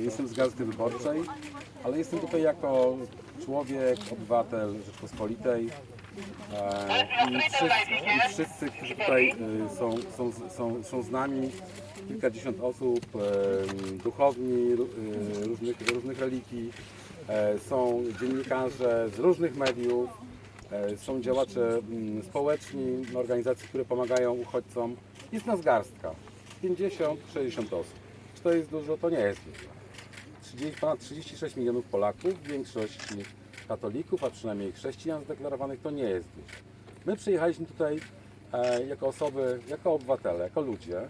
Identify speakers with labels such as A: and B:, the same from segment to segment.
A: Jestem z Gazety Wyborczej, ale jestem tutaj jako człowiek, obywatel Rzeczpospolitej. E, I wszyscy, i wszyscy którzy tutaj e, są, są, są, są z nami, kilkadziesiąt osób, e, duchowni ró- różnych, różnych religii, są dziennikarze z różnych mediów, są działacze mm, społeczni, organizacje, które pomagają uchodźcom. Jest nas garstka, 50-60 osób. To jest dużo? To nie jest dużo. 30, ponad 36 milionów Polaków, większość katolików, a przynajmniej chrześcijan zdeklarowanych, to nie jest dużo. My przyjechaliśmy tutaj e, jako osoby, jako obywatele, jako ludzie,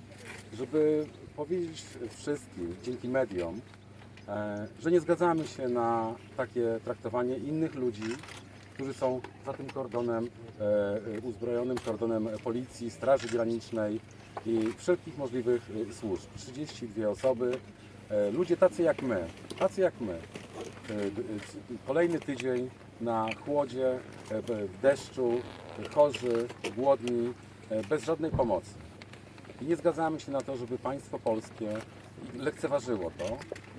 A: żeby powiedzieć wszystkim dzięki mediom, e, że nie zgadzamy się na takie traktowanie innych ludzi, którzy są za tym kordonem, e, e, uzbrojonym kordonem policji, straży granicznej i wszelkich możliwych e, służb. 32 osoby, e, ludzie tacy jak my, tacy jak my. E, d- e, Kolejny tydzień na chłodzie, e, w deszczu, chorzy, głodni, bez żadnej pomocy. I nie zgadzamy się na to, żeby państwo polskie lekceważyło to.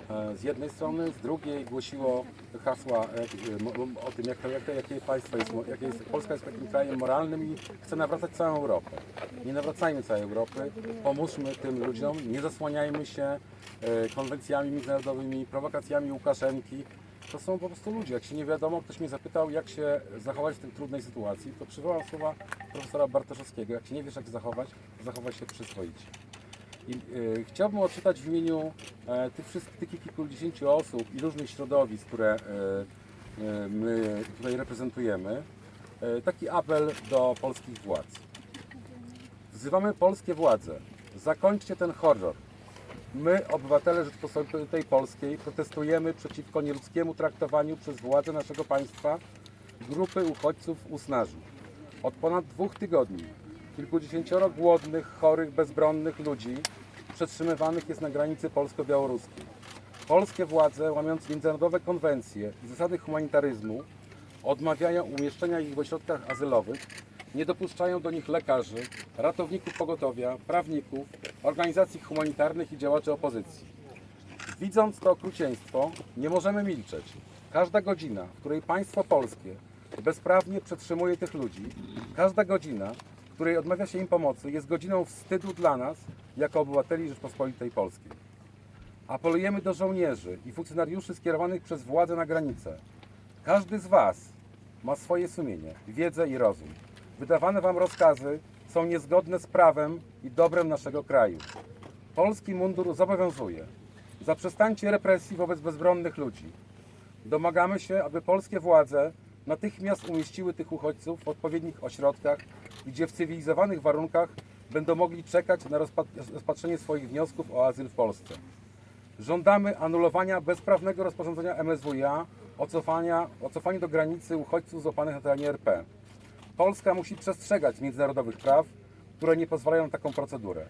A: E, Z jednej strony, z drugiej głosiło hasła e, o tym, jak jak jakie państwo jest, jakie jest, Polska jest takim krajem moralnym i chce nawracać całą Europę. Nie nawracajmy całej Europy, pomóżmy tym ludziom, nie zasłaniajmy się e, konwencjami międzynarodowymi, prowokacjami Łukaszenki. To są po prostu ludzie. Jak się nie wiadomo, ktoś mnie zapytał, jak się zachować w tej trudnej sytuacji, to przywołam słowa profesora Bartoszewskiego. Jak się nie wiesz, jak zachować, zachowaj się przyzwoicie. I, e, chciałbym odczytać w imieniu e, tych wszystkich tych kilkudziesięciu osób i różnych środowisk, które e, e, my tutaj reprezentujemy, e, taki apel do polskich władz. Wzywamy polskie władze, zakończcie ten horror. My, obywatele Rzeczypospolitej Polskiej, protestujemy przeciwko nieludzkiemu traktowaniu przez władze naszego państwa grupy uchodźców Usnarzu. Od ponad dwóch tygodni kilkudziesięcioro głodnych, chorych, bezbronnych ludzi przetrzymywanych jest na granicy polsko-białoruskiej. Polskie władze, łamiąc międzynarodowe konwencje i zasady humanitaryzmu, odmawiają umieszczenia ich w ośrodkach azylowych, nie dopuszczają do nich lekarzy, ratowników pogotowia, prawników, organizacji humanitarnych i działaczy opozycji. Widząc to okrucieństwo, nie możemy milczeć. Każda godzina, w której państwo polskie bezprawnie przetrzymuje tych ludzi, każda godzina, której odmawia się im pomocy, jest godziną wstydu dla nas, jako obywateli Rzeczpospolitej Polskiej. Apelujemy do żołnierzy i funkcjonariuszy skierowanych przez władze na granicę. Każdy z Was ma swoje sumienie, wiedzę i rozum. Wydawane Wam rozkazy są niezgodne z prawem i dobrem naszego kraju. Polski mundur zobowiązuje. Zaprzestańcie represji wobec bezbronnych ludzi. Domagamy się, aby polskie władze natychmiast umieściły tych uchodźców w odpowiednich ośrodkach, gdzie w cywilizowanych warunkach będą mogli czekać na rozpat- rozpatrzenie swoich wniosków o azyl w Polsce. Żądamy anulowania bezprawnego rozporządzenia MSWiA o cofaniu do granicy uchodźców złapanych na terenie RP. Polska musi przestrzegać międzynarodowych praw, które nie pozwalają na taką procedurę.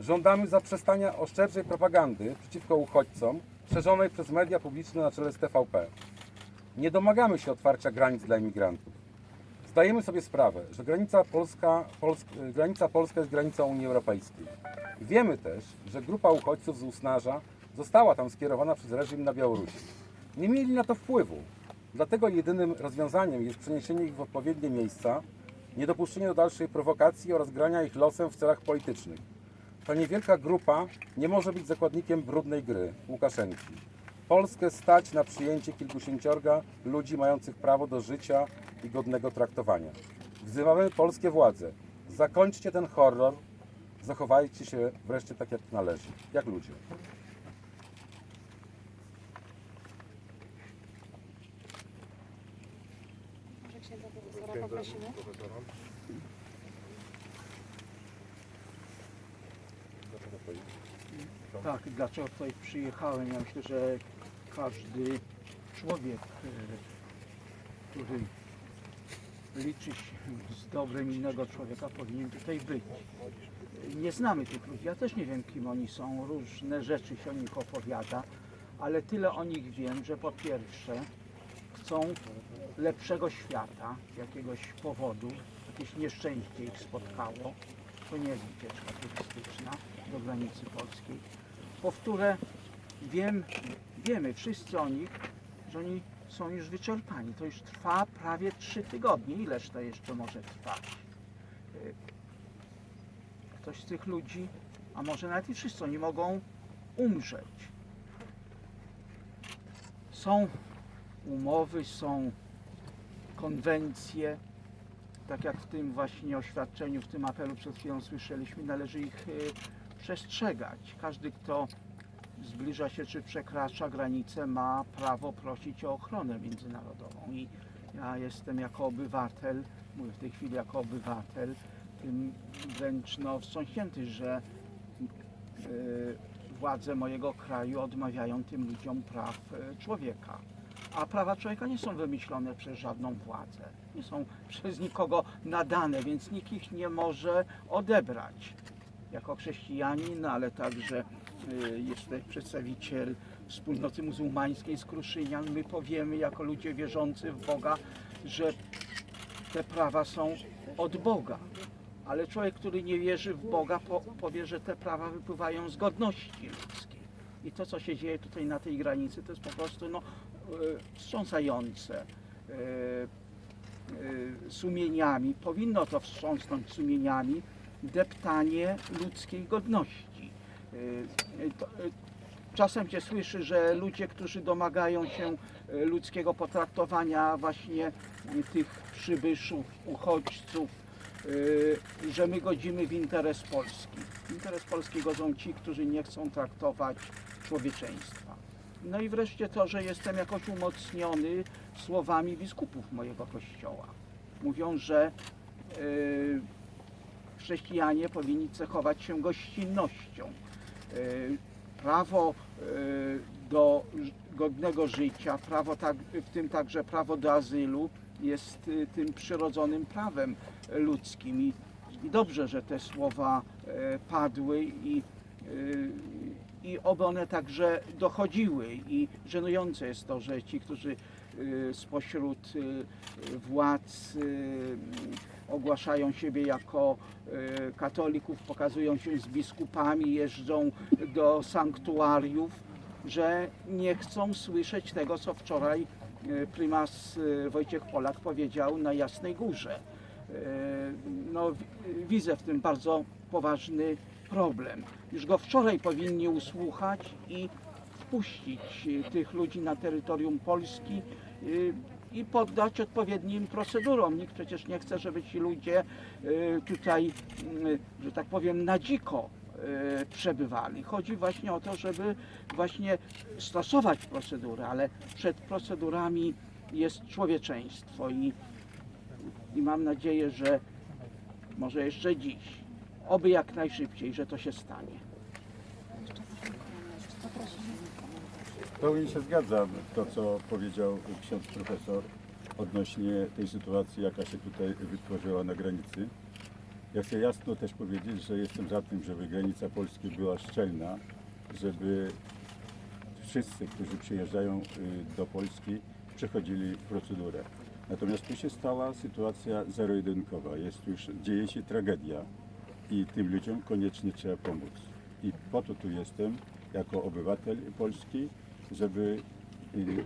A: Żądamy zaprzestania oszczerczej propagandy przeciwko uchodźcom szerzonej przez media publiczne na czele z TVP. Nie domagamy się otwarcia granic dla imigrantów. Zdajemy sobie sprawę, że granica polska, Polsk, granica polska jest granicą Unii Europejskiej. Wiemy też, że grupa uchodźców z Usnarza została tam skierowana przez reżim na Białorusi. Nie mieli na to wpływu. Dlatego jedynym rozwiązaniem jest przeniesienie ich w odpowiednie miejsca, niedopuszczenie do dalszej prowokacji oraz grania ich losem w celach politycznych. Ta niewielka grupa nie może być zakładnikiem brudnej gry Łukaszenki. Polskę stać na przyjęcie kilkudziesięciorga ludzi mających prawo do życia i godnego traktowania. Wzywamy polskie władze. Zakończcie ten horror. Zachowajcie się wreszcie tak, jak należy. Jak ludzie.
B: Może księdza profesora poprosimy.
C: Tak, dlaczego tutaj przyjechałem? Ja myślę, że każdy człowiek, e, który liczy się z dobrem innego człowieka, powinien tutaj być. Nie znamy tych ludzi, ja też nie wiem, kim oni są, różne rzeczy się o nich opowiada, ale tyle o nich wiem, że po pierwsze chcą lepszego świata jakiegoś powodu, jakieś nieszczęście ich spotkało, to nie jest wycieczka turystyczna do granicy polskiej. Powtórę, wiem, wiemy wszyscy o nich, że oni są już wyczerpani. To już trwa prawie trzy tygodnie. Ileż to jeszcze może trwać? Y, Ktoś z tych ludzi, a może nawet i wszyscy, oni mogą umrzeć. Są umowy, są konwencje, tak jak w tym właśnie oświadczeniu, w tym apelu przed chwilą słyszeliśmy, należy ich y, przestrzegać. Każdy, kto zbliża się czy przekracza granicę, ma prawo prosić o ochronę międzynarodową. I ja jestem jako obywatel, mówię w tej chwili jako obywatel, tym wręcz no, wstrząśnięty, że y, władze mojego kraju odmawiają tym ludziom praw y, człowieka. A prawa człowieka nie są wymyślone przez żadną władzę, nie są przez nikogo nadane, więc nikt ich nie może odebrać. Jako chrześcijanin, ale także y, jest tutaj przedstawiciel wspólnoty muzułmańskiej z Kruszynian, my powiemy jako ludzie wierzący w Boga, że te prawa są od Boga. Ale człowiek, który nie wierzy w Boga, po, powie, że te prawa wypływają z godności ludzkiej. I to, co się dzieje tutaj na tej granicy, to jest po prostu no, y, wstrząsające. Y, sumieniami, powinno to wstrząsnąć sumieniami, deptanie ludzkiej godności. Y, y, y, Czasem się słyszy, że ludzie, którzy domagają się ludzkiego potraktowania właśnie tych przybyszów, uchodźców, że my godzimy w interes Polski. Interes Polski godzą ci, którzy nie chcą traktować człowieczeństwa. No i wreszcie to, że jestem jakoś umocniony słowami biskupów mojego kościoła. Mówią, że chrześcijanie powinni cechować się gościnnością. Y, Prawo y, do godnego życia, prawo tak, w tym także prawo do azylu jest y, tym przyrodzonym prawem ludzkim. I, dobrze, że te słowa e, padły i, i oby one także dochodziły. I żenujące jest to, że ci, którzy spośród władz ogłaszają siebie jako y, katolików, pokazują się z biskupami, jeżdżą do sanktuariów, że nie chcą słyszeć tego, co wczoraj y, prymas y, Wojciech Polak powiedział na Jasnej Górze. No, widzę w tym bardzo poważny problem. Już go wczoraj powinni usłuchać i wpuścić tych ludzi na terytorium Polski i poddać odpowiednim procedurom. Nikt przecież nie chce, żeby ci ludzie y, tutaj, y, że tak powiem, na dziko y, przebywali. Chodzi właśnie o to, żeby właśnie stosować procedury, ale przed procedurami jest człowieczeństwo i, i mam nadzieję, że może jeszcze dziś, oby jak najszybciej, że to się stanie.
D: W pełni się zgadzam to, co powiedział ksiądz profesor odnośnie tej sytuacji, jaka się tutaj wytworzyła na granicy. Ja chcę jasno też powiedzieć, że jestem za tym, żeby granica Polski była szczelna, żeby wszyscy, którzy przyjeżdżają y, do Polski, przechodzili procedurę. Natomiast tu się stała sytuacja zero-jedynkowa. Jest już, dzieje się tragedia i tym ludziom koniecznie trzeba pomóc. I po to tu jestem, jako obywatel polski, żeby y,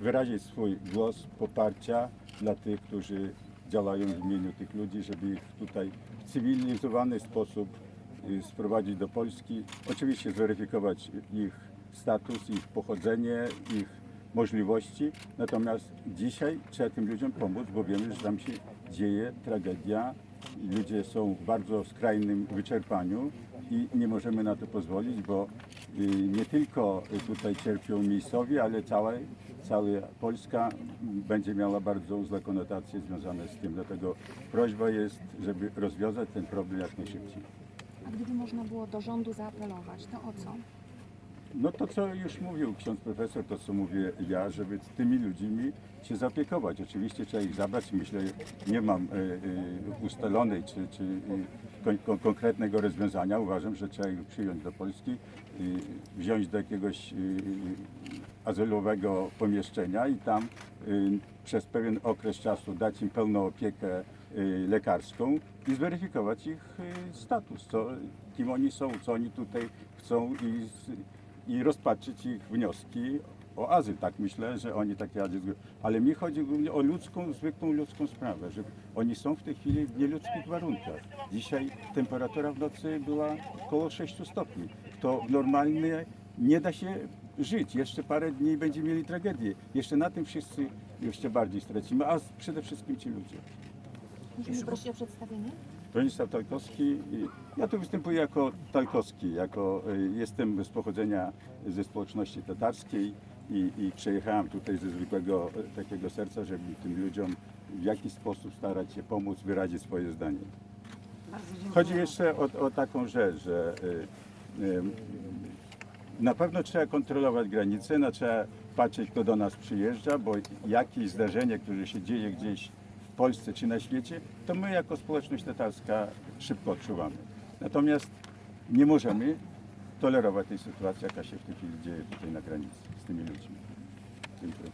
D: wyrazić swój głos poparcia dla tych, którzy działają w imieniu tych ludzi, żeby ich tutaj w cywilizowany sposób y, sprowadzić do Polski. Oczywiście zweryfikować ich status, ich pochodzenie, ich możliwości. Natomiast dzisiaj trzeba tym ludziom pomóc, bo wiemy, że tam się dzieje tragedia. Ludzie są w bardzo skrajnym wyczerpaniu i nie możemy na to pozwolić, bo nie tylko tutaj cierpią miejscowi, ale cała, cała Polska będzie miała bardzo złe konotacje związane z tym. Dlatego prośba jest, żeby rozwiązać ten problem jak najszybciej.
B: A gdyby można było do rządu zaapelować, to o co?
D: No to, co już mówił ksiądz profesor, to co mówię ja, żeby tymi ludźmi się zaopiekować. Oczywiście trzeba ich zabrać. Myślę, nie mam e, e, ustalonej czy, czy e, kon, kon, konkretnego rozwiązania. Uważam, że trzeba ich przyjąć do Polski, e, wziąć do jakiegoś e, azylowego pomieszczenia i tam e, przez pewien okres czasu dać im pełną opiekę lekarską i zweryfikować ich status, co, kim oni są, co oni tutaj chcą i i rozpatrzyć ich wnioski o azyl. Tak myślę, że oni takie azyl Ale mi chodzi głównie o ludzką, zwykłą ludzką sprawę, że oni są w tej chwili w nieludzkich warunkach. Dzisiaj temperatura w nocy była około 6 stopni. To normalnie nie da się żyć. Jeszcze parę dni będziemy mieli tragedię. Jeszcze na tym wszyscy jeszcze bardziej stracimy, a przede wszystkim ci ludzie.
B: Możemy prosić o przedstawienie?
D: Bronisław Talkowski. i Ja tu występuję jako Talkowski, jako y, jestem z pochodzenia ze społeczności tatarskiej i, i przyjechałem tutaj ze zwykłego y, takiego serca, żeby tym ludziom w jakiś sposób starać się pomóc wyrazić swoje zdanie. Chodzi jeszcze o, o taką rzecz, że y, y, na pewno trzeba kontrolować granice, no, trzeba patrzeć, kto do nas przyjeżdża, bo jakieś zdarzenie, które się dzieje gdzieś Polsce czy na świecie, to my jako społeczność tatarska szybko odczuwamy. Natomiast nie możemy tolerować tej sytuacji, jaka się w tej chwili dzieje tutaj na granicy z tymi ludźmi.
B: Dziękuję.